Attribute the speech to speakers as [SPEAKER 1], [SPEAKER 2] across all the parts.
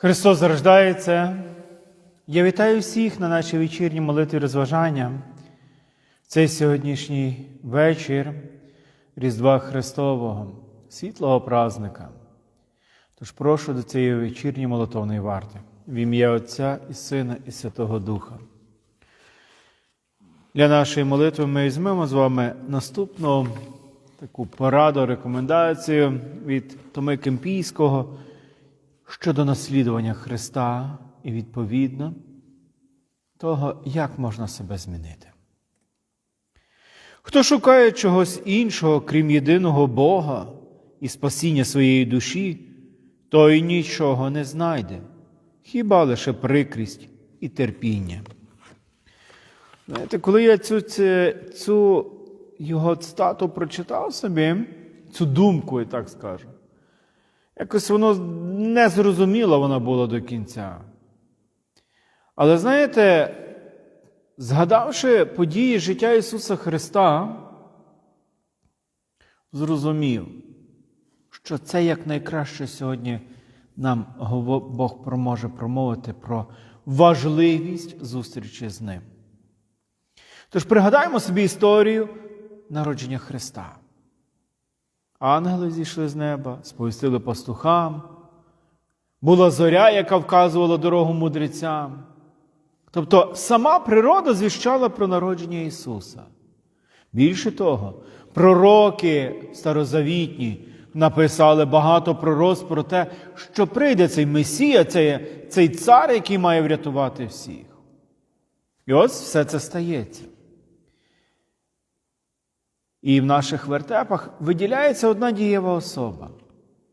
[SPEAKER 1] Христос зарождається. Я вітаю всіх на нашій вечірній молитві розважання. Цей сьогоднішній вечір Різдва Христового, світлого празника. Тож прошу до цієї вечірньої молитовної варти в ім'я Отця і Сина, і Святого Духа. Для нашої молитви ми візьмемо з вами наступну таку пораду, рекомендацію від Томи Кемпійського щодо наслідування Христа і, відповідно, того, як можна себе змінити. Хто шукає чогось іншого, крім єдиного Бога і спасіння своєї душі, той нічого не знайде, хіба лише прикрість і терпіння. Знаєте, коли я цю, цю, його цитату прочитав собі, цю думку, я так скажу, якось воно незрозуміло вона була до кінця. Але знаєте, згадавши події життя Ісуса Христа, зрозумів, що це якнайкраще сьогодні нам Бог може промовити про важливість зустрічі з Ним. Тож пригадаємо собі історію народження Христа. Ангели зійшли з неба, сповістили пастухам. Була зоря, яка вказувала дорогу мудрецям. Тобто сама природа звіщала про народження Ісуса. Більше того, пророки старозавітні написали багато пророцтв про те, що прийде цей Месія, цей, цей цар, який має врятувати всіх. І ось все це стається. І в наших вертепах виділяється одна дієва особа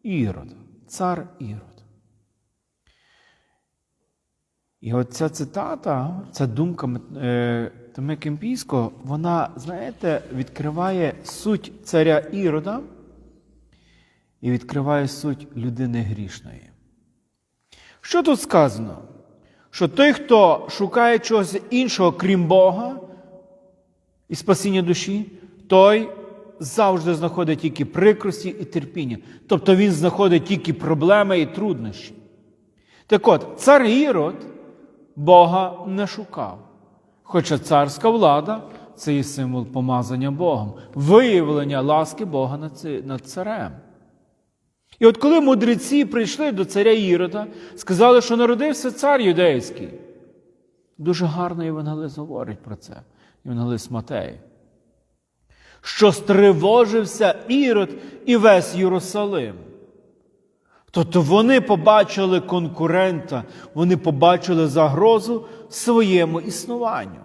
[SPEAKER 1] Ірод, цар Ірод. І от ця цитата, ця думка е, Томи Кемпійського, вона, знаєте, відкриває суть царя Ірода і відкриває суть людини грішної. Що тут сказано? Що той, хто шукає чогось іншого, крім Бога і спасіння душі, той завжди знаходить тільки прикрості і терпіння. Тобто він знаходить тільки проблеми і труднощі. Так от, цар Ірод Бога не шукав. Хоча царська влада це є символ помазання Богом, виявлення ласки Бога над царем. І от коли мудреці прийшли до царя Ірода, сказали, що народився цар юдейський. Дуже гарно Євангелист говорить про це, Євангелист Матей. Що стривожився Ірод і весь Єрусалим. Тобто вони побачили конкурента, вони побачили загрозу своєму існуванню.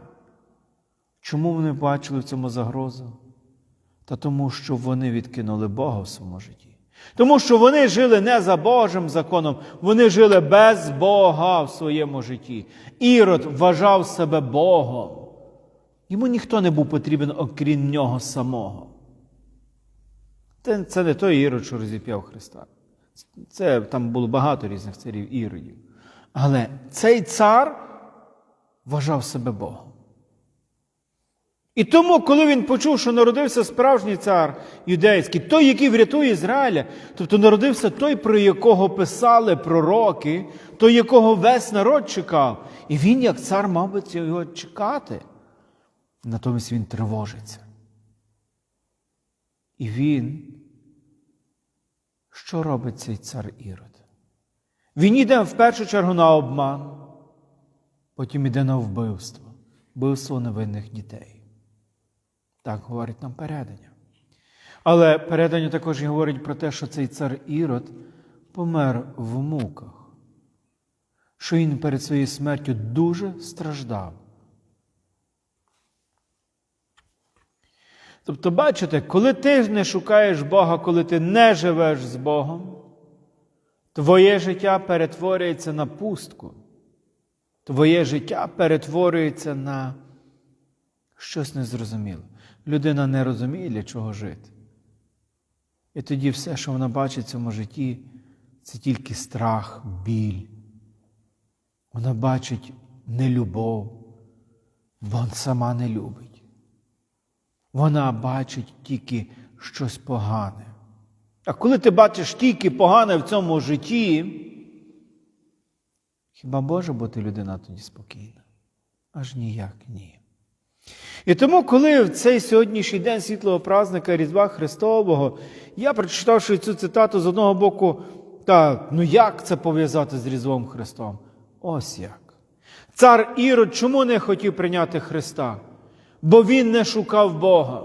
[SPEAKER 1] Чому вони бачили в цьому загрозу? Та тому, що вони відкинули Бога в своєму житті. Тому що вони жили не за Божим законом, вони жили без Бога в своєму житті. Ірод вважав себе Богом. Йому ніхто не був потрібен, окрім нього самого. Це, не той Ірод, що розіп'яв Христа. Це там було багато різних царів іродів. Але цей цар вважав себе Богом. І тому, коли він почув, що народився справжній цар юдейський, той, який врятує Ізраїля, тобто народився той, про якого писали пророки, той, якого весь народ чекав, і він, як цар, мав би його чекати. Натомість він тривожиться. І він що робить цей цар Ірод? Він йде в першу чергу на обман, потім йде на вбивство, вбивство невинних дітей. Так говорить нам передання. Але передання також і говорить про те, що цей цар Ірод помер в муках, що він перед своєю смертю дуже страждав. Тобто, бачите, коли ти не шукаєш Бога, коли ти не живеш з Богом, твоє життя перетворюється на пустку. Твоє життя перетворюється на щось незрозуміле. Людина не розуміє, для чого жити. І тоді все, що вона бачить в цьому житті, це тільки страх, біль. Вона бачить нелюбов, бо сама не любить. Вона бачить тільки щось погане. А коли ти бачиш тільки погане в цьому житті, Хіба може бути людина тоді спокійна? Аж ніяк ні. І тому, коли в цей сьогоднішній день світлого празника Різдва Христового, я прочитавши цю цитату з одного боку, та ну як це пов'язати з Різдвом Христом? Ось як. Цар Ірод чому не хотів прийняти Христа? Бо він не шукав Бога.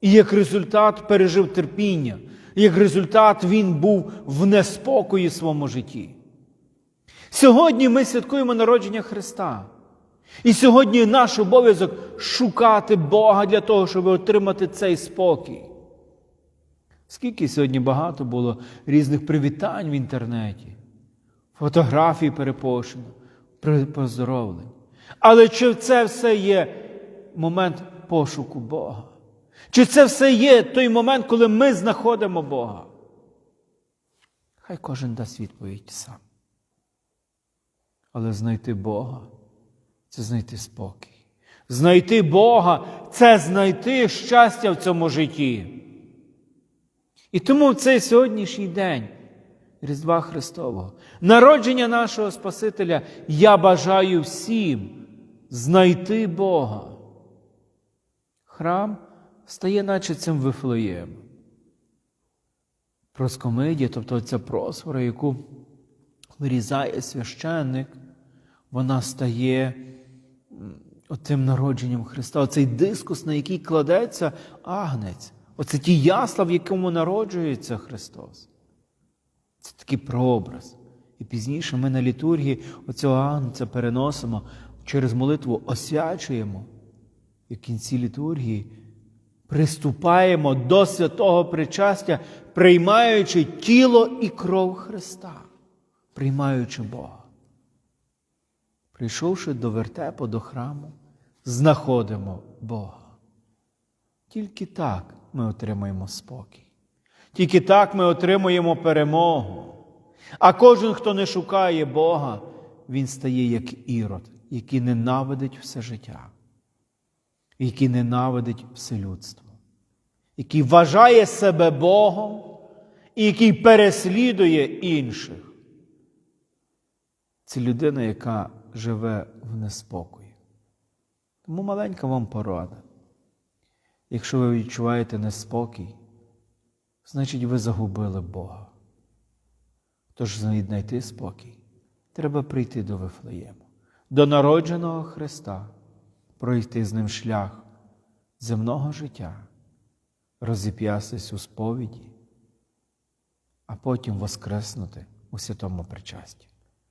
[SPEAKER 1] І як результат пережив терпіння, як результат він був в неспокої своєму житті. Сьогодні ми святкуємо народження Христа. І сьогодні наш обов'язок шукати Бога для того, щоб отримати цей спокій. Скільки сьогодні багато було різних привітань в інтернеті, фотографій перепошено, поздоровлень. Але чи це все є момент пошуку Бога? Чи це все є той момент, коли ми знаходимо Бога? Хай кожен дасть відповідь сам. Але знайти Бога це знайти спокій. Знайти Бога це знайти щастя в цьому житті. І тому в цей сьогоднішній день Різдва Христового, народження нашого Спасителя, я бажаю всім знайти Бога. Храм стає наче цим вифлеєм. Проскомидія, тобто ця просфора, яку вирізає священник, вона стає отим народженням Христа, оцей дискус, на який кладеться агнець, оце ті ясла, в якому народжується Христос. Це такий прообраз. І пізніше ми на літургії оцього агнця переносимо через молитву, освячуємо. І в кінці літургії приступаємо до святого причастя, приймаючи тіло і кров Христа, приймаючи Бога. Прийшовши до вертепу, до храму, знаходимо Бога. Тільки так ми отримаємо спокій. Тільки так ми отримуємо перемогу. А кожен, хто не шукає Бога, він стає як ірод, який ненавидить все життя, який ненавидить все людство, який вважає себе Богом і який переслідує інших. Це людина, яка живе в неспокої. Тому маленька вам порада. Якщо ви відчуваєте неспокій, значить ви загубили Бога. Тож знайти спокій, треба прийти до Вифлеєму, до народженого Христа, пройти з ним шлях земного життя, розіп'ястись у сповіді, а потім воскреснути у святому причасті.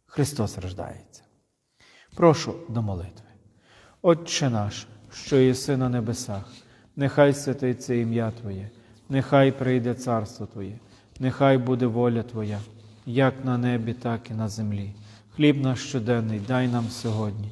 [SPEAKER 1] Христос рождається. Прошу до молитви. Отче наш, що єси на небесах, нехай святиться ім'я Твоє, нехай прийде царство Твоє, нехай буде воля Твоя, як на небі, так і на землі. Хліб наш щоденний дай нам сьогодні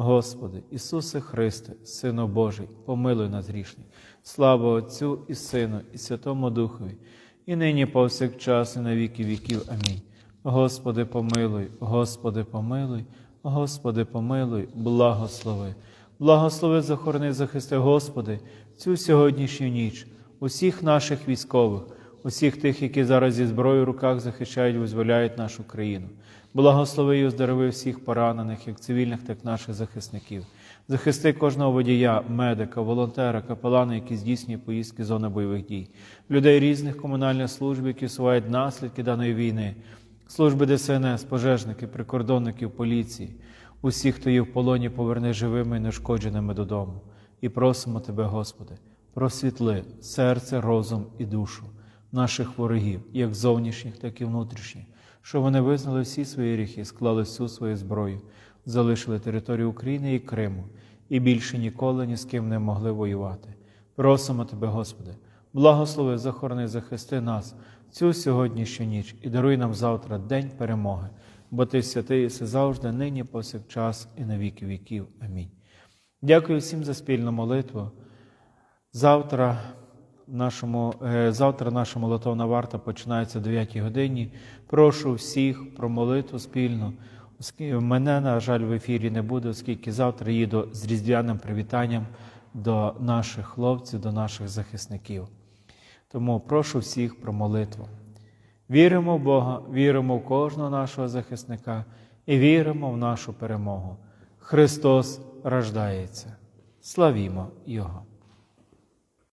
[SPEAKER 1] Господи, Ісусе Христе, Сину Божий, помилуй нас грішних. Слава Отцю і Сину, і Святому Духові, і нині повсякчас, і на віки віків. Амінь. Господи, помилуй, Господи, помилуй, Господи, помилуй, благослови. Благослови, захорони, захисти, Господи, цю сьогоднішню ніч, усіх наших військових, усіх тих, які зараз зі зброєю в руках захищають, визволяють нашу країну. Благослови і оздорови всіх поранених, як цивільних, так і наших захисників. Захисти кожного водія, медика, волонтера, капелана, які здійснює поїздки зони бойових дій, людей різних комунальних служб, які усувають наслідки даної війни, служби ДСНС, пожежники, прикордонників, поліції, усіх, хто є в полоні, поверни живими і нешкодженими додому. І просимо Тебе, Господи, просвітли серце, розум і душу наших ворогів, як зовнішніх, так і внутрішніх, щоб вони визнали всі свої гріхи, склали всю свою зброю, залишили територію України і Криму і більше ніколи ні з ким не могли воювати. Просимо Тебе, Господи, благослови, захорони, захисти нас цю сьогоднішню ніч і даруй нам завтра день перемоги, бо Ти святий єси завжди, нині, повсякчас і на віки віків. Амінь. Дякую всім за спільну молитву. Завтра нашому, е, завтра наша молитовна варта починається о 9 годині. Прошу всіх про молитву. Оскільки мене, на жаль, в ефірі не буде, оскільки завтра їду з різдвяним привітанням до наших хлопців, до наших захисників. Тому прошу всіх про молитву. Віримо в Бога, віримо в кожного нашого захисника і віримо в нашу перемогу. Христос рождається. Славімо Його!